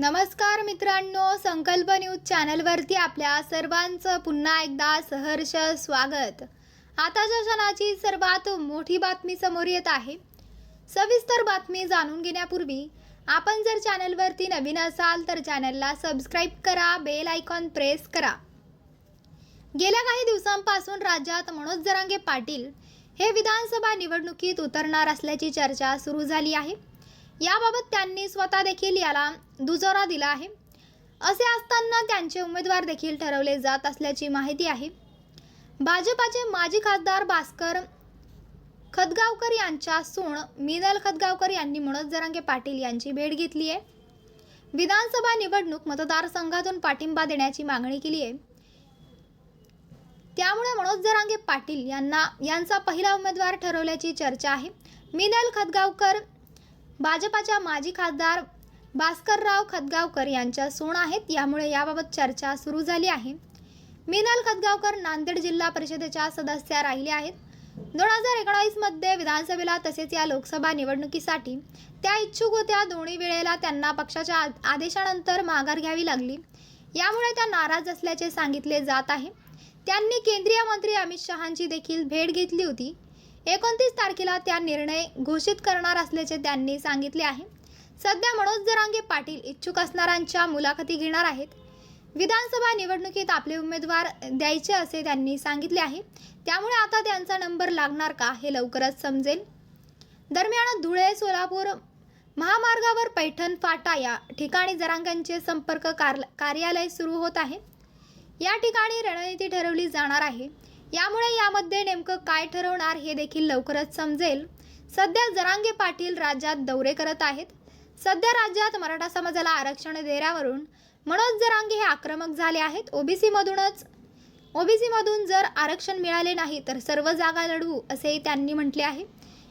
नमस्कार मित्रांनो संकल्प न्यूज चॅनलवरती आपल्या सर्वांचं पुन्हा एकदा सहर्ष स्वागत. आताच्या क्षणाची सर्वात मोठी बातमी समोर येत आहे सविस्तर बातमी जाणून घेण्यापूर्वी आपण जर चॅनलवरती नवीन असाल तर चॅनलला सबस्क्राईब करा बेल आयकॉन प्रेस करा. गेल्या काही दिवसांपासून राज्यात मनोज जरांगे पाटील हे विधानसभा निवडणुकीत उतरणार असल्याची चर्चा सुरू झाली आहे. याबाबत त्यांनी स्वतः देखील याला दुजोरा दिला आहे. असे असताना त्यांचे उमेदवार देखील ठरवले जात असल्याची माहिती आहे. भाजपाचे माजी खासदार भास्कर खदगावकर यांच्या सून मिनल खदगावकर यांनी मनोज जरांगे पाटील यांची भेट घेतली आहे. विधानसभा निवडणूक मतदारसंघातून पाठिंबा देण्याची मागणी केली आहे. त्यामुळे मनोज जरांगे पाटील यांना यांचा पहिला उमेदवार ठरवल्याची चर्चा आहे. मिनल खदगावकर भाजपाच्या माजी खासदार भास्करराव खतगावकर यांच्या सून आहेत. यामुळे याबाबत चर्चा सुरू झाली आहे. मिनल खतगावकर नांदेड जिल्हा परिषदेच्या सदस्या राहिल्या आहेत. दोन हजार एकोणावीसमध्ये विधानसभेला तसेच या लोकसभा निवडणुकीसाठी त्या इच्छुक होत्या. दोन्ही वेळेला त्यांना पक्षाच्या आ- आदेशानंतर माघार घ्यावी लागली. यामुळे त्या नाराज असल्याचे सांगितले जात आहे. त्यांनी केंद्रीय मंत्री अमित शहांची देखील भेट घेतली होती. एकोणतीस तारखेला त्या निर्णय घोषित करणार असल्याचे त्यांनी सांगितले आहे. सध्या मनोज जरांगे पाटील इच्छुक असणाऱ्यांच्या मुलाखती घेणार आहेत. विधानसभा निवडणुकीत आपले उमेदवार द्यायचे असे त्यांनी सांगितले आहे. त्यामुळे आता त्यांचा नंबर लागणार का हे लवकरच समजेल. दरम्यान धुळे सोलापूर महामार्गावर पैठण फाटा या ठिकाणी जरांगांचे संपर्क कार कार्यालय सुरू होत आहे. या ठिकाणी रणनीती ठरवली जाणार आहे. यामुळे यामध्ये नेमकं काय ठरवणार हे देखील लवकरच समजेल. सध्या जरांगे पाटील राज्यात दौरे करत आहेत. सध्या राज्यात मराठा समाजाला आरक्षण देण्यावरून मनोज जरांगे हे आक्रमक झाले आहेत. ओबीसीमधूनच ओबीसीमधून जर आरक्षण मिळाले नाही तर सर्व जागा लढवू असेही त्यांनी म्हटले आहे.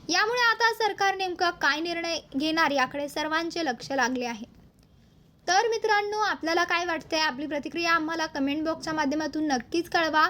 यामुळे आता सरकार नेमका काय निर्णय घेणार याकडे सर्वांचे लक्ष लागले आहे. तर मित्रांनो आपल्याला काय वाटतंय? आपली प्रतिक्रिया आम्हाला कमेंट बॉक्सच्या माध्यमातून नक्कीच कळवा.